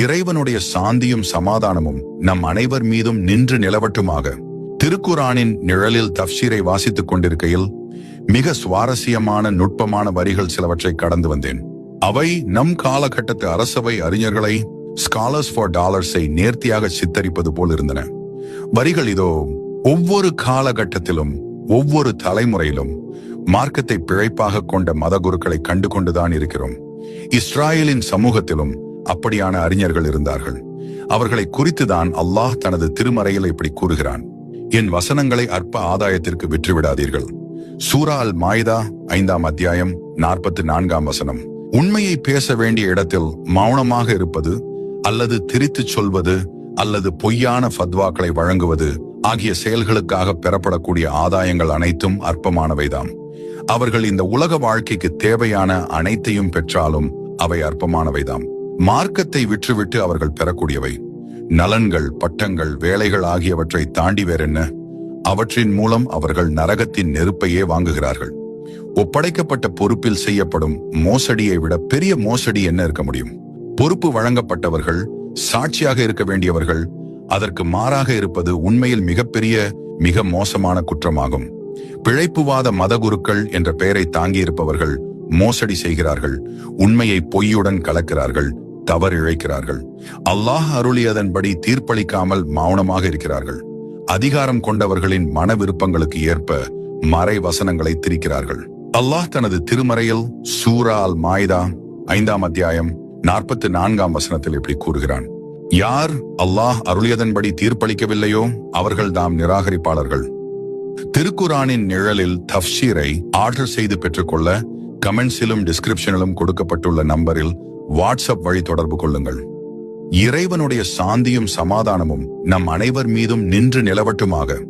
இறைவனுடைய சாந்தியும் சமாதானமும் நம் அனைவர் மீதும் நின்று நிலவட்டுமாக. திருக்குரானின் நிழலில் தப்சீரை வாசித்துக் கொண்டிருக்கையில் மிக சுவாரஸ்யமான நுட்பமான வரிகள் சிலவற்றை கடந்து வந்தேன். அவை நம் காலகட்டத்து அரசவை அறிஞர்களை ஸ்காலர்ஸ் ஃபார் டாலர்ஸை நேர்த்தியாக சித்தரிப்பது போல் இருந்தன. வரிகள் இதோ ஒவ்வொரு காலகட்டத்திலும் ஒவ்வொரு தலைமுறையிலும் மார்க்கத்தை பிழைப்பாக கொண்ட மதகுருக்களை கண்டு கொண்டுதான் இருக்கிறோம். இஸ்ராயலின் சமூகத்திலும் அப்படியான அறிஞர்கள் இருந்தார்கள். அவர்களை குறித்துதான் அல்லாஹ் தனது திருமறையில் இப்படி கூறுகிறான். என் வசனங்களை அற்ப ஆதாயத்திற்கு விற்றுவிடாதீர்கள். சூரா அல் மாய்தா ஐந்தாம் அத்தியாயம் நாற்பத்தி நான்காம் வசனம். உண்மையை பேச வேண்டிய இடத்தில் மௌனமாக இருப்பது அல்லது திரித்துச் சொல்வது அல்லது பொய்யான ஃபத்வாக்களை வழங்குவது ஆகிய செயல்களுக்காக பெறப்படக்கூடிய ஆதாயங்கள் அனைத்தும் அற்பமானவைதாம். அவர்கள் இந்த உலக வாழ்க்கைக்கு தேவையான அனைத்தையும் பெற்றாலும் அவை அற்பமானவைதாம். மார்க்கத்தை விற்றுவிட்டு அவர்கள் பெறக்கூடியவை. நலன்கள் பட்டங்கள் வேலைகள் ஆகியவற்றை தாண்டி வேறென்ன? அவற்றின் மூலம் அவர்கள் நரகத்தின் நெருப்பையே வாங்குகிறார்கள். ஒப்படைக்கப்பட்ட பொறுப்பில் செய்யப்படும் மோசடியை விட பெரிய மோசடி என்ன இருக்க முடியும்? பொறுப்பு வழங்கப்பட்டவர்கள் சாட்சியாக இருக்க வேண்டியவர்கள் அதற்கு மாறாக இருப்பது உண்மையில் மிகப்பெரிய மிக மோசமான குற்றமாகும். பிழைப்புவாத மதகுருக்கள் என்ற பெயரை தாங்கியிருப்பவர்கள் மோசடி செய்கிறார்கள் உண்மையை பொய்யுடன் கலக்கிறார்கள் தவறு இழைக்கிறார்கள். அல்லாஹ் அருளியதன்படி தீர்ப்பளிக்காமல் மௌனமாக இருக்கிறார்கள். அதிகாரம் கொண்டவர்களின் மன விருப்பங்களுக்கு ஏற்ப மறை வசனங்களை திரிக்கிறார்கள். அல்லாஹ் தனது திருமறையில் சூரா அல் மாய்தா ஐந்தாம் அத்தியாயம் நாற்பத்தி நான்காம் வசனத்தில் இப்படி கூறுகிறான். யார் அல்லாஹ் அருளியதன்படி தீர்ப்பளிக்கவில்லையோ அவர்கள் தாம் நிராகரிப்பாளர்கள். திருக்குரானின் நிழலில் தஃப்ஷீரை ஆர்டர் செய்து பெற்றுக்கொள்ள கமெண்ட்ஸிலும் டிஸ்கிரிப்ஷனிலும் கொடுக்கப்பட்டுள்ள நம்பரில் வாட்ஸ்அப் வழி தொடர்பு கொள்ளுங்கள். இறைவனுடைய சாந்தியும் சமாதானமும் நம் அனைவர் மீதும் நின்று நிலவட்டுமாக.